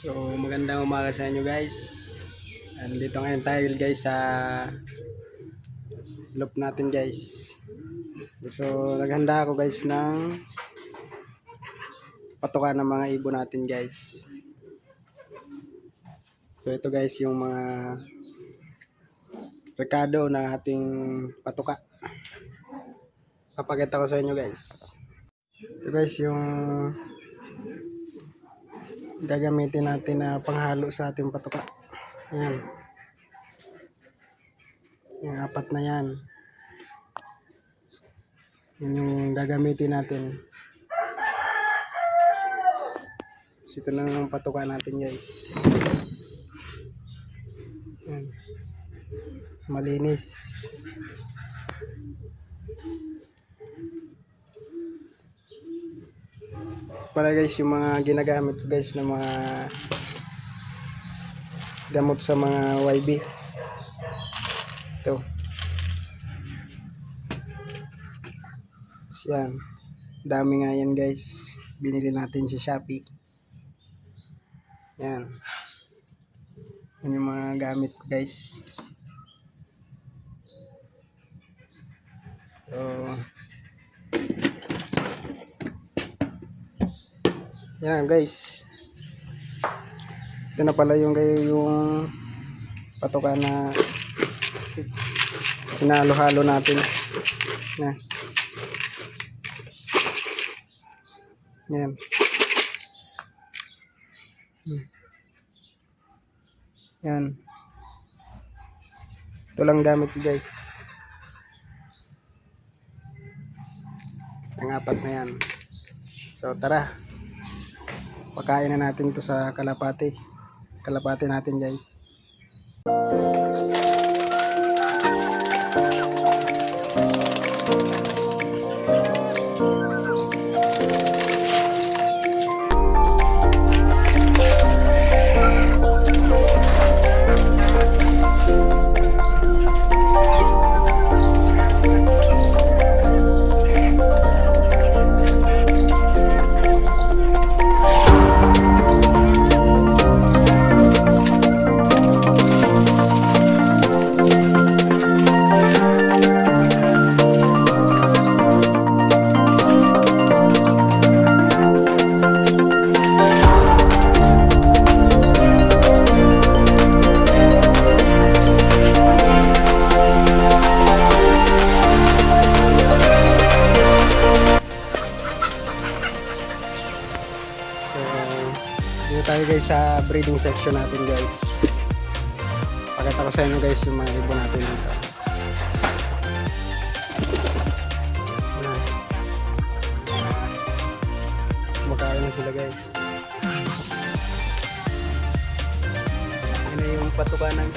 So, magandang umaga sa inyo guys. Andito ngayon tayo guys sa loop natin guys. So, naghanda ako guys ng patukan ng mga ibon natin guys. So, ito guys yung mga rekado ng ating patuka. Papakita ko sa inyo guys. Ito guys yung gagamitin natin na panghalo sa ating patuka. Ayan. Yung apat na yan. Yan yung gagamitin natin. So, ito na yung patuka natin guys. Ayan. Malinis. Para guys yung mga ginagamit ko guys na mga gamot sa mga YB ito. Yan. Dami nga yan guys. Binili natin sa Shopee. Yan. Yan yung mga gamit ko guys. So Yan guys. Ito na pala yung kayo yung patukan na hinalo-halo natin. Na. Yan. Yan. Ito lang gamit guys. Ang apat na yan. So tara pakain na natin to sa kalapati kalapati natin guys dito tayo guys sa breeding section natin guys. Pakita ko sa inyo guys yung mga ibon natin dito. Kumakain na sila guys. Yun na yung patuka ng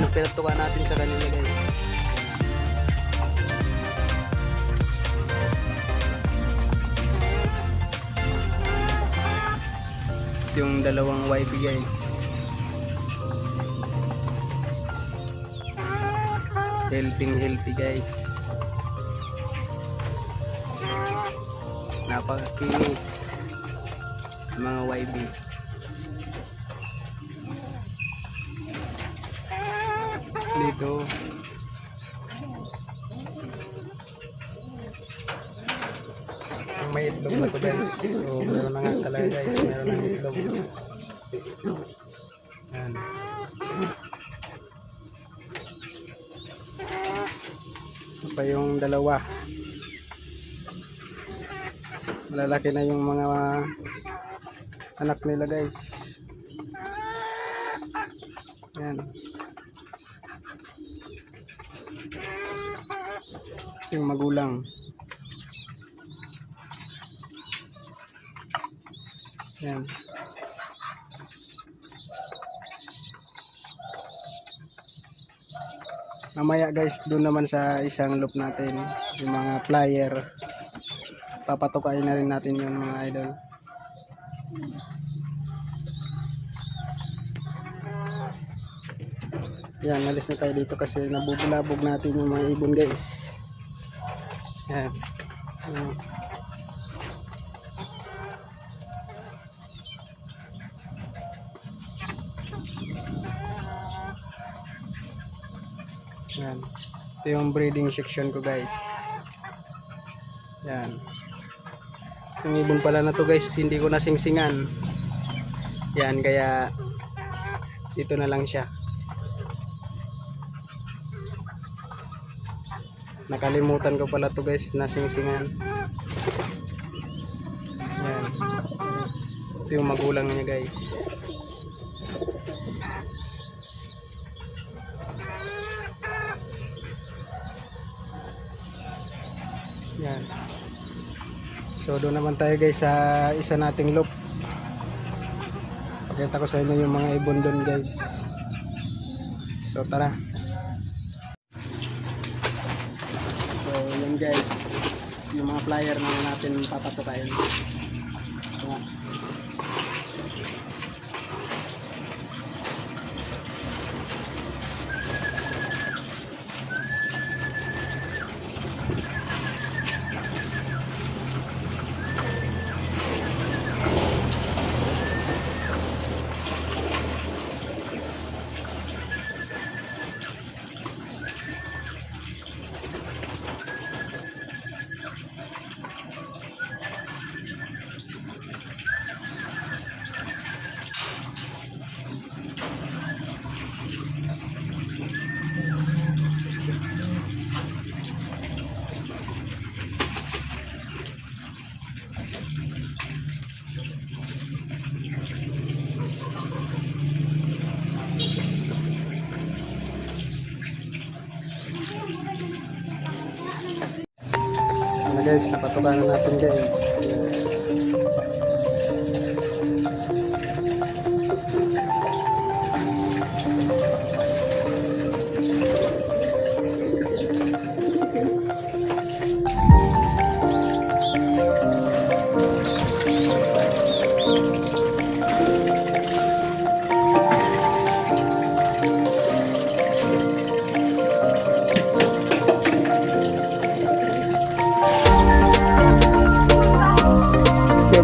yung pinatuka natin sa kanila guys yung dalawang YB guys. Healthy healthy guys. Napakakinis. Mga YB. Dito. may itlog na to guys. So, meron na nga talaga guys. Meron na itlog. Yan. Ito pa yung dalawa. Malalaki na yung mga anak nila guys. Yan. Ito yung magulang. Yan. Mamaya guys, doon naman sa isang loop natin, yung mga flyer. Papatukain na rin natin yung mga idol. Yan, alis na tayo dito kasi nabubulabog natin yung mga ibon guys. Yan. Yan. Yan. Ito yung breeding section ko guys. Yan. Yung ibon pala na to guys, hindi ko nasingsingan. Yan, kaya dito na lang siya. Nakalimutan ko pala to guys, nasingsingan. Yan. Ito yung magulang niya guys. Yan. So doon naman tayo guys sa isa nating loop. Pakita ko sa inyo yung mga ibon doon guys. So tara. So yun guys. Yung mga flyer na natin papatukayin. Nga. guys, napatukan na natin guys. Ayan.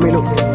Camilo.